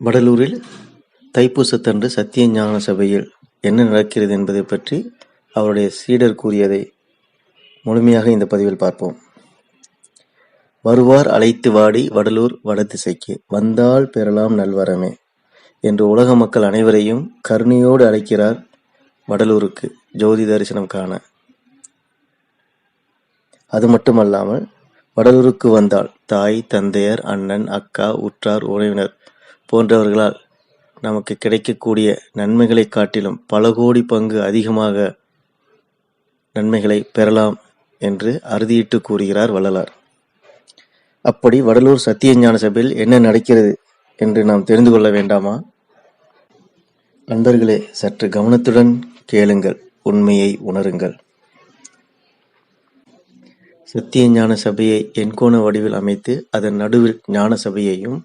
வடலூரில் தைப்பூசத்தன்று சத்திய ஞான சபையில் என்ன நடக்கிறது என்பதை பற்றி அவருடைய சீடர் கூறியதை முழுமையாக இந்த பதிவில் பார்ப்போம். வருவார் அழைத்து வாடி வடலூர் வடதிசைக்கு வந்தால் பெறலாம் நல்வரமே என்று உலக மக்கள் அனைவரையும் கருணையோடு அழைக்கிறார் வடலூருக்கு ஜோதி தரிசனம் காண. அது மட்டுமல்லாமல் வடலூருக்கு வந்தால் தாய், தந்தையர், அண்ணன், அக்கா, உற்றார், உறவினர் போன்றவர்களால் நமக்கு கிடைக்கக்கூடிய நன்மைகளை காட்டிலும் பல கோடி பங்கு அதிகமாக நன்மைகளை பெறலாம் என்று அறுதியிட்டு கூறுகிறார் வள்ளலார். அப்படி வடலூர் சத்திய ஞான சபையில் என்ன நடக்கிறது என்று நாம் தெரிந்து கொள்ள வேண்டாமா? நண்பர்களே சற்று கவனத்துடன் கேளுங்கள் உண்மையை உணருங்கள். சத்திய ஞான சபையை எண்கோண வடிவில் அமைத்து அதன் நடுவில் ஞான சபையையும்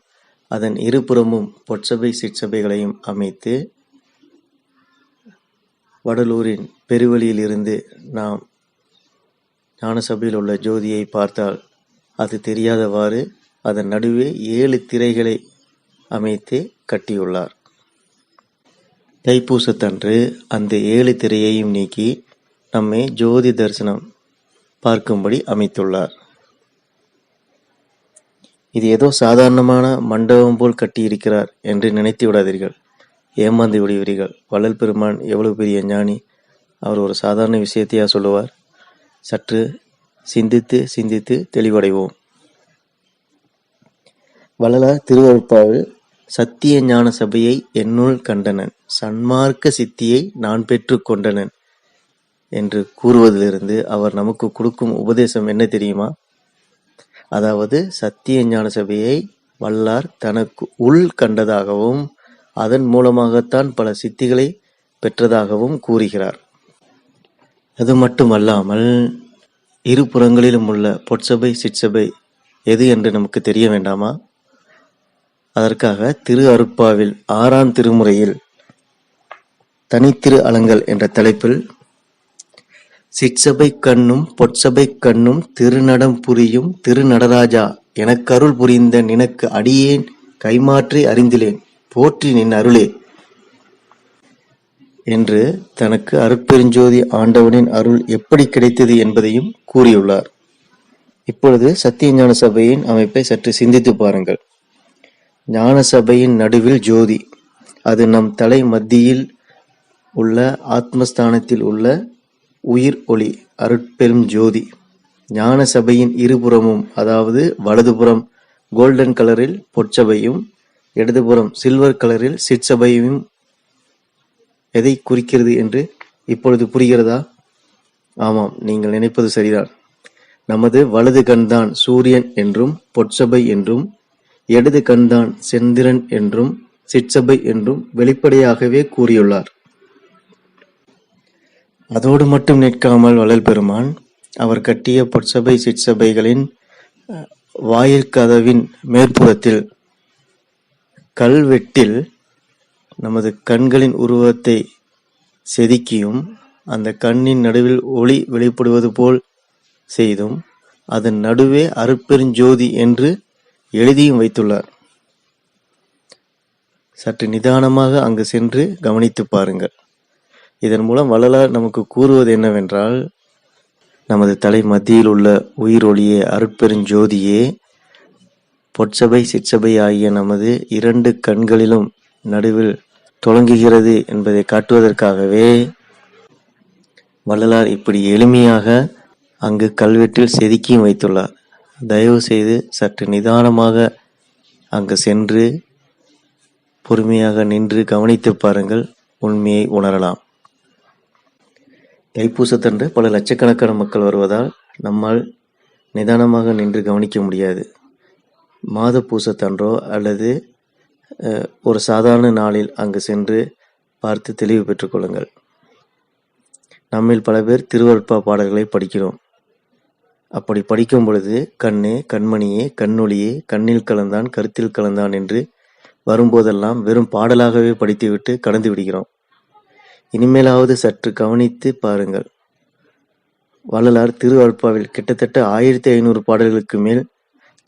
அதன் இருபுறமும் பொற்சபை சிற்சபைகளையும் அமைத்து வடலூரின் பெருவழியிலிருந்து நாம் ஞானசபையில் உள்ள ஜோதியை பார்த்தால் அது தெரியாதவாறு அதன் நடுவே ஏழு திரைகளை அமைத்து கட்டியுள்ளார். தைப்பூசத்தன்று அந்த ஏழு திரையையும் நீக்கி நம்மை ஜோதி தரிசனம் பார்க்கும்படி அமைத்துள்ளார். இது ஏதோ சாதாரணமான மண்டபம் போல் கட்டியிருக்கிறார் என்று நினைத்து விடாதீர்கள். ஏமாந்து விடுவீர்கள். வள்ளல் பெருமான் எவ்வளவு பெரிய ஞானி. அவர் ஒரு சாதாரண விஷயத்தையா சொல்லுவார்? சற்று சிந்தித்து சிந்தித்து தெளிவடைவோம். வள்ளலார் திருவருட்பாவில் சத்திய ஞான சபையை என்னுள் கண்டனன் சன்மார்க்க சித்தியை நான் பெற்று கொண்டனன் என்று கூறுவதிலிருந்து அவர் நமக்கு கொடுக்கும் உபதேசம் என்ன தெரியுமா? அதாவது சத்திய ஞான சபையை வல்லார் தனக்கு உள் கண்டதாகவும் அதன் மூலமாகத்தான் பல சித்திகளை பெற்றதாகவும் கூறுகிறார். அது மட்டுமல்லாமல் இரு புறங்களிலும் உள்ள பொற்சபை சிற்சபை எது என்று நமக்கு தெரிய வேண்டாமா? அதற்காக திரு அருட்பாவில் ஆறாம் திருமுறையில் தனித்திரு அலங்கல் என்ற தலைப்பில் சிற்சபைக் கண்ணும் பொற்சபைக் கண்ணும் திருநடம் புரியும் திருநடராஜா எனக்கருள் புரிந்த நினக்கு அடியேன் கைமாற்றி அறிந்திலேன் போற்றி நின் அருளே என்று தனக்கு அருட்பெருஞ்சோதி ஆண்டவனின் அருள் எப்படி கிடைத்தது என்பதையும் கூறியுள்ளார். இப்பொழுது சத்தியஞான சபையின் அமைப்பை சற்று சிந்தித்துப் பாருங்கள். ஞான சபையின் நடுவில் ஜோதி. அது நம் தலை மத்தியில் உள்ள ஆத்மஸ்தானத்தில் உள்ள உயிர் ஒளி அருட்பெரும் ஜோதி. ஞான சபையின் இருபுறமும் அதாவது வலதுபுறம் கோல்டன் கலரில் பொற்சபையும் இடதுபுறம் சில்வர் கலரில் சிற்சபையும் எதை குறிக்கிறது என்று இப்பொழுது புரிகிறதா? ஆமாம் நீங்கள் நினைப்பது சரிதான். நமது வலது கண்தான் சூரியன் என்றும் பொற்சபை என்றும் இடது கண்தான் செந்திரன் என்றும் சிற்சபை என்றும் வெளிப்படையாகவே கூறியுள்ளார். அதோடு மட்டும் நிற்காமல் வளல் பெருமான் அவர் கட்டிய பொற்சபை சிற்சபைகளின் வாயிற்கதவின் மேற்புறத்தில் கல்வெட்டில் நமது கண்களின் உருவத்தை செதுக்கியும் அந்த கண்ணின் நடுவில் ஒளி வெளிப்படுவது போல் செய்தும் அதன் நடுவே அருட்பெருஞ்சோதி என்று எழுதியும் வைத்துள்ளார். சற்று நிதானமாக அங்கு சென்று கவனித்துப் பாருங்கள். இதன் மூலம் வள்ளலார் நமக்கு கூறுவது என்னவென்றால் நமது தலை மத்தியில் உள்ள உயிரொளியே அருட்பெருஞ்சோதியே பொற்சபை சிற்சபை ஆகிய நமது இரண்டு கண்களிலும் நடுவில் தொடங்குகிறது என்பதை காட்டுவதற்காகவே வள்ளலார் இப்படி எளிமையாக அங்கு கல்வெட்டில் செதுக்கியும் வைத்துள்ளார். தயவு செய்து சற்று நிதானமாக அங்கு சென்று பொறுமையாக நின்று கவனித்துப் பாருங்கள் உண்மையை உணரலாம். தைப்பூசத்தன்று பல லட்சக்கணக்கான மக்கள் வருவதால் நம்மால் நிதானமாக நின்று கவனிக்க முடியாது. மாத பூசத்தன்றோ அல்லது ஒரு சாதாரண நாளில் அங்கு சென்று பார்த்து தெளிவு பெற்றுக்கொள்ளுங்கள் நம்மில் பல பேர் திருவருட்பா பாடல்களை படிக்கிறோம். அப்படி படிக்கும் பொழுது கண்ணே கண்மணியே கண்ணொளியே கண்ணில் கலந்தான் கருத்தில் கலந்தான் என்று வரும்போதெல்லாம் வெறும் பாடலாகவே படித்துவிட்டு கடந்து விடுகிறோம். இனிமேலாவது சற்று கவனித்து பாருங்கள். வள்ளலார் திரு அருட்பாவில் கிட்டத்தட்ட ஆயிரத்தி ஐநூறு பாடல்களுக்கு மேல்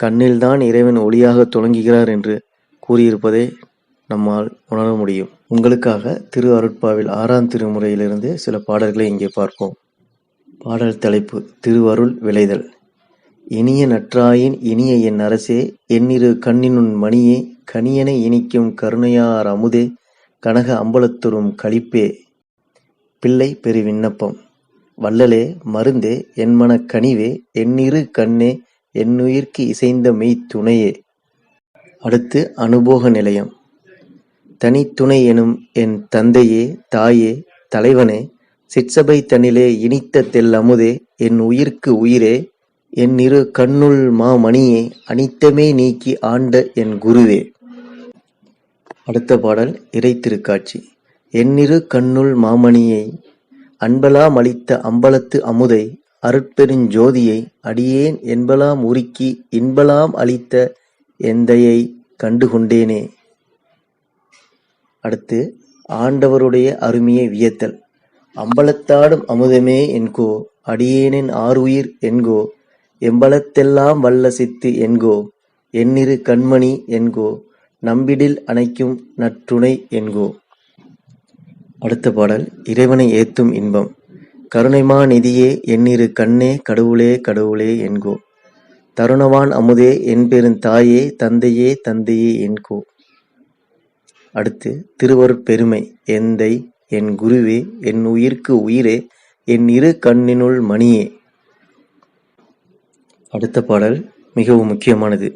கண்ணில்தான் இறைவன் ஒளியாக தொடங்குகிறார் என்று கூறியிருப்பதை நம்மால் உணர முடியும். உங்களுக்காக திரு அருட்பாவில் ஆறாம் திருமுறையிலிருந்து சில பாடல்களை இங்கே பார்ப்போம். பாடல் தலைப்பு திருவருள் விளைதல். இனிய நற்றாயின் இனிய என் அரசே எண்ணிரு கண்ணினுன் மணியே கனியனை இனிக்கும் கருணையார் அமுதே கனக அம்பலத்துறும் களிப்பே. பிள்ளை பெரு விண்ணப்பம் வள்ளலே மருந்தே என்மனக் கனிவே எண்ணிரு கண்ணே என்னுயிர்க்கு இசைந்த மெய் துணையே. அடுத்து அனுபோக நிலையம் தனித்துணை எனும் என் தந்தையே தாயே தலைவனே சிற்சபை தன்னிலே இனித்த தெல் அமுதே என் உயிர்க்கு உயிரே என் இரு கண்ணுள் மாமணியே அனித்தமே நீக்கி ஆண்ட என் குருவே. அடுத்த பாடல் இறைத்திருக்காட்சி என்னிரு கண்ணுள் மாமணியை அன்பெலாம் அளித்த அம்பலத்து அமுதை அருட்பெருஞ் ஜோதியை அடியேன் என்பலாம் உருக்கி இன்பலாம் அளித்த எந்தையைக் கண்டு கொண்டேனே. அடுத்து ஆண்டவருடைய அருமையை வியத்தல் அம்பலத்தாடும் அமுதமே என்கோ அடியேனின் ஆருயிர் என்கோ எம்பலத்தெல்லாம் வல்ல சித்து என்கோ எண்ணிரு கண்மணி என்கோ நம்பிடில் அணைக்கும் நற்றுணை என்கோ. அடுத்த பாடல் இறைவனை ஏத்தும் இன்பம் கருணைமா நிதியே எண்ணிரு கண்ணே கடவுளே கடவுளே என்கோ தருணவான் அமுதே என் பெரும் தாயே தந்தையே தந்தையே என்கோ. அடுத்து திருவருட்பெருமை எந்தை என் குருவே என் உயிர்க்கு உயிரே என் இரு கண்ணினுள் மணியே. அடுத்த பாடல் மிகவும் முக்கியமானது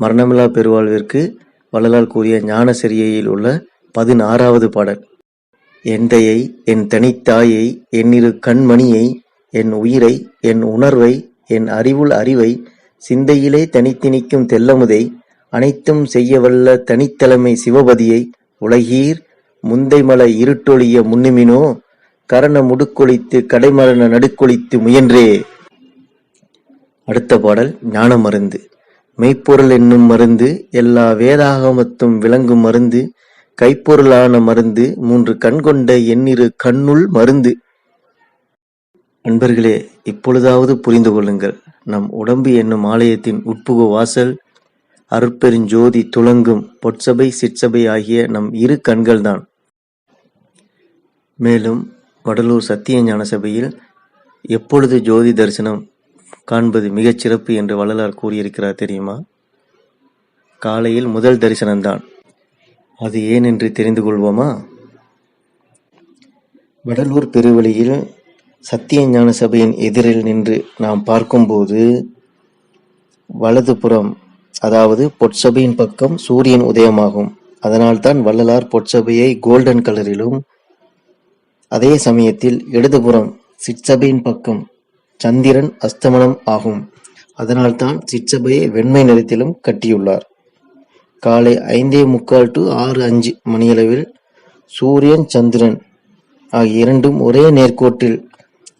மரணமில்லா பெருவாழ்விற்கு வள்ளலால் கூறிய ஞான செறியையில் உள்ள பதினாறாவது பாடல். எந்தையை என் தனித்தாயை என்னிரு கண்மணியை என் உயிரை என் உணர்வை என் அறிவுள் அறிவை சிந்தையிலே தனித்தினிக்கும் தெல்லமுதை அனைத்தும் செய்யவல்ல தனித்தலைமை சிவபதியை உலகீர் முந்தைமல இருட்டொழிய முன்னுமினோ கரண முடுக்கொழித்து கடைமரண நடுக்கொழித்து முயன்றே. அடுத்த பாடல் ஞான மருந்து மெய்ப்பொருள் என்னும் மருந்து எல்லா வேதாகமத்தும் விளங்கும் மருந்து கைப்பொருளான மருந்து மூன்று கண் கொண்ட எண்ணிரு கண்ணுள் மருந்து. அன்பர்களே இப்பொழுதாவது புரிந்து கொள்ளுங்கள் நம் உடம்பு என்னும் ஆலயத்தின் உட்புகு வாசல் அருட்பெருஞ்சோதி துளங்கும் துலங்கும் பொற்சபை சிற்சபை ஆகிய நம் இரு கண்கள்தான். மேலும் வடலூர் சத்திய ஞான சபையில் எப்பொழுது ஜோதி தரிசனம் காண்பது மிகச் சிறப்பு என்று வள்ளலார் கூறியிருக்கிறார் தெரியுமா? காலையில் முதல் தரிசனம்தான். அது ஏன் என்று தெரிந்து கொள்வோமா? வடலூர் பெருவழியில் சத்திய ஞான சபையின் எதிரில் நின்று நாம் பார்க்கும்போது வலதுபுறம் அதாவது பொற்சபையின் பக்கம் சூரியன் உதயமாகும். அதனால்தான் வள்ளலார் பொற்சபையை கோல்டன் கலரிலும் அதே சமயத்தில் இடதுபுறம் சிற்சபையின் பக்கம் சந்திரன் அஸ்தமனம் ஆகும். அதனால்தான் சிற்சபையை வெண்மை நிறத்திலும் கட்டியுள்ளார். காலை ஐந்தே முக்கால் டு ஆறு அஞ்சு மணியளவில் சூரியன் சந்திரன் ஆகிய இரண்டும் ஒரே நேர்கோட்டில்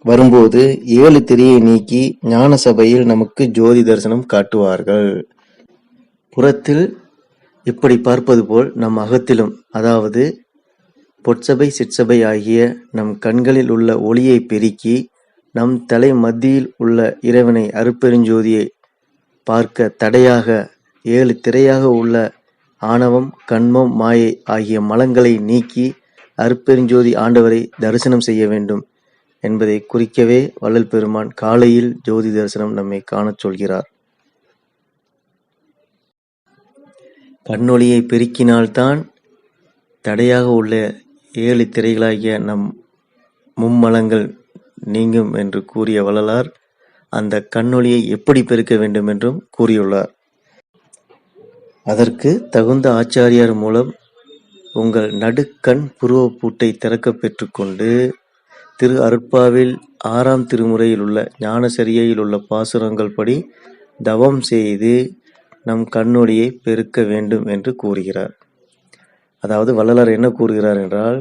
வரும்போது ஏழு திரையை நீக்கி ஞான சபையில் நமக்கு ஜோதி தரிசனம் காட்டுவார்கள். புறத்தில் இப்படி பார்ப்பது போல் நம் அகத்திலும் அதாவது பொற்சபை சிற்சபை ஆகிய நம் கண்களில் உள்ள ஒளியை பெருக்கி நம் தலை மத்தியில் உள்ள இறைவனை அருப்பெருஞ்சோதியை பார்க்க தடையாக ஏழு திரையாக உள்ள ஆணவம் கண்மம் மாயை ஆகிய மலங்களை நீக்கி அருப்பெருஞ்சோதி ஆண்டவரை தரிசனம் செய்ய வேண்டும் என்பதை குறிக்கவே வள்ளல் பெருமான் காலையில் ஜோதி தரிசனம் நம்மை காணச் சொல்கிறார். கண்ணொளியை பெருக்கினால்தான் தடையாக உள்ள ஏழு திரைகளாகிய நம் மும்மலங்கள் நீங்கும் என்று கூறிய வள்ளலார் அந்த கண்ணொளியை எப்படி பெருக்க வேண்டும் என்றும் கூறியுள்ளார். அதற்கு தகுந்த ஆச்சாரியார் மூலம் உங்கள் நடுக்கண் புருவப்பூட்டை திறக்கப் பெற்றுக்கொண்டு திரு அருட்பாவில் ஆறாம் திருமுறையில் உள்ள ஞான உள்ள பாசுரங்கள் படி தவம் செய்து நம் கண்ணொடியை பெருக்க வேண்டும் என்று கூறுகிறார். அதாவது வள்ளலார் என்ன கூறுகிறார் என்றால்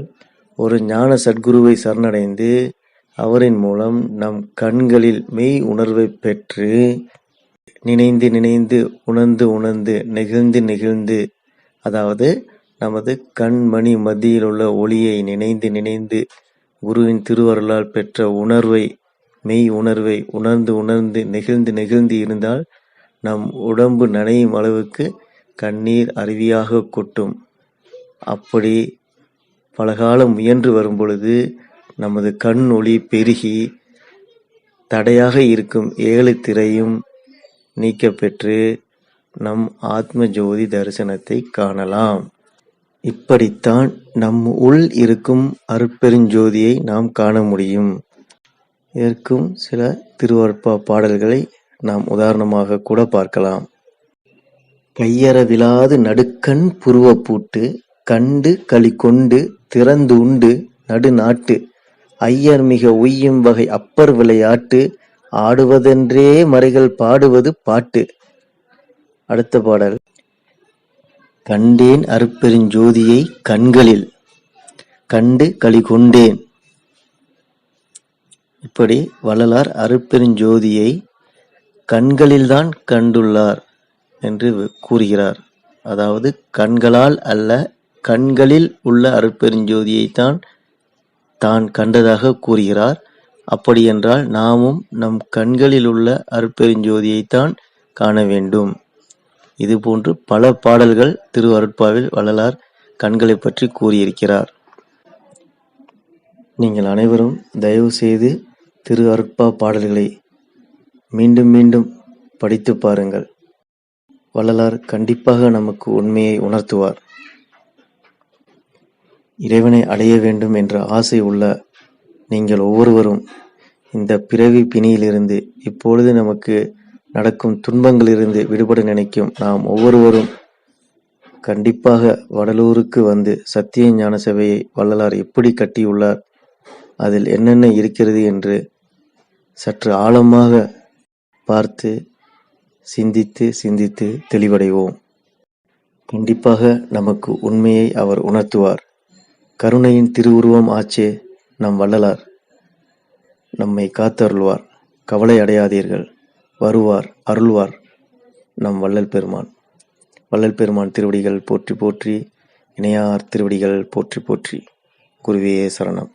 ஒரு ஞான சத்குருவை சரணடைந்து அவரின் மூலம் நம் கண்களில் மெய் உணர்வைப் பெற்று நினைந்து நினைந்து உணர்ந்து உணர்ந்து நெகிழ்ந்து நெகிழ்ந்து அதாவது நமது கண்மணி மத்தியில் உள்ள ஒளியை நினைந்து நினைந்து குருவின் திருவருளால் பெற்ற உணர்வை மெய் உணர்வை உணர்ந்து உணர்ந்து நெகிழ்ந்து நெகிழ்ந்து இருந்தால் நம் உடம்பு நனையும் அளவுக்கு கண்ணீர் அருவியாக கொட்டும். அப்படி பலகாலம் முயன்று வரும்பொழுது நமது கண் ஒளி பெருகி தடையாக இருக்கும் ஏழு திரையும் நீக்கப்பெற்று நம் ஆத்ம ஜோதி தரிசனத்தை காணலாம். இப்படித்தான் நம் உள் இருக்கும் அருட்பெருஞ்சோதியை நாம் காண முடியும். இதற்கும் சில திருவருட்பா பாடல்களை நாம் உதாரணமாக கூட பார்க்கலாம். கையறவிலாது நடுக்கண் புருவப்பூட்டு கண்டு களி கொண்டு திறந்து உண்டு நடுநாட்டு ஐயர் மிக உய்யும் வகை அப்பர் விளையாட்டு ஆடுவதென்றே மறைகள் பாடுவது பாட்டு. அடுத்த பாடல். கண்டேன் அருட்பெருஞ்சோதியை கண்களில். கண்டு களி கொண்டேன். இப்படி வள்ளலார் அருப்பெருஞ்சோதியை கண்களில்தான் கண்டுள்ளார் என்று கூறுகிறார். அதாவது கண்களால் அல்ல கண்களில் உள்ள அருட்பெருஞ்சோதியைத்தான் தான் கண்டதாக கூறுகிறார். அப்படியென்றால் நாமும் நம் கண்களில் உள்ள அருட்பெருஞ்சோதியைத்தான் காண வேண்டும். இதுபோன்று பல பாடல்கள் திரு அருட்பாவில் வள்ளலார் கண்களை பற்றி கூறியிருக்கிறார். நீங்கள் அனைவரும் தயவு செய்து திரு அருட்பா பாடல்களை மீண்டும் மீண்டும் படித்து பாருங்கள். வள்ளலார் கண்டிப்பாக நமக்கு உண்மையை உணர்த்துவார். இறைவனை அடைய வேண்டும் என்ற ஆசை உள்ள நீங்கள் ஒவ்வொருவரும் இந்த பிறவி பிணியிலிருந்து இப்பொழுது நமக்கு நடக்கும் துன்பங்களிலிருந்து விடுபட நினைக்கும் நாம் ஒவ்வொருவரும் கண்டிப்பாக வடலூருக்கு வந்து சத்திய ஞான சபையை வள்ளலார் எப்படி கட்டியுள்ளார்? அதில் என்னென்ன இருக்கிறது என்று சற்று ஆழமாக பார்த்து சிந்தித்து சிந்தித்து தெளிவடைவோம். கண்டிப்பாக நமக்கு உண்மையை அவர் உணர்த்துவார். கருணையின் திருவுருவம் ஆச்சே. நம் வள்ளலார் நம்மை காத்தருள்வார் கவலை அடையாதீர்கள் வருவார் அருள்வார் நம் வள்ளல் பெருமான். வள்ளல் பெருமான் திருவடிகள் போற்றி போற்றி இணையார் திருவடிகள் போற்றி போற்றி குருவே சரணம்.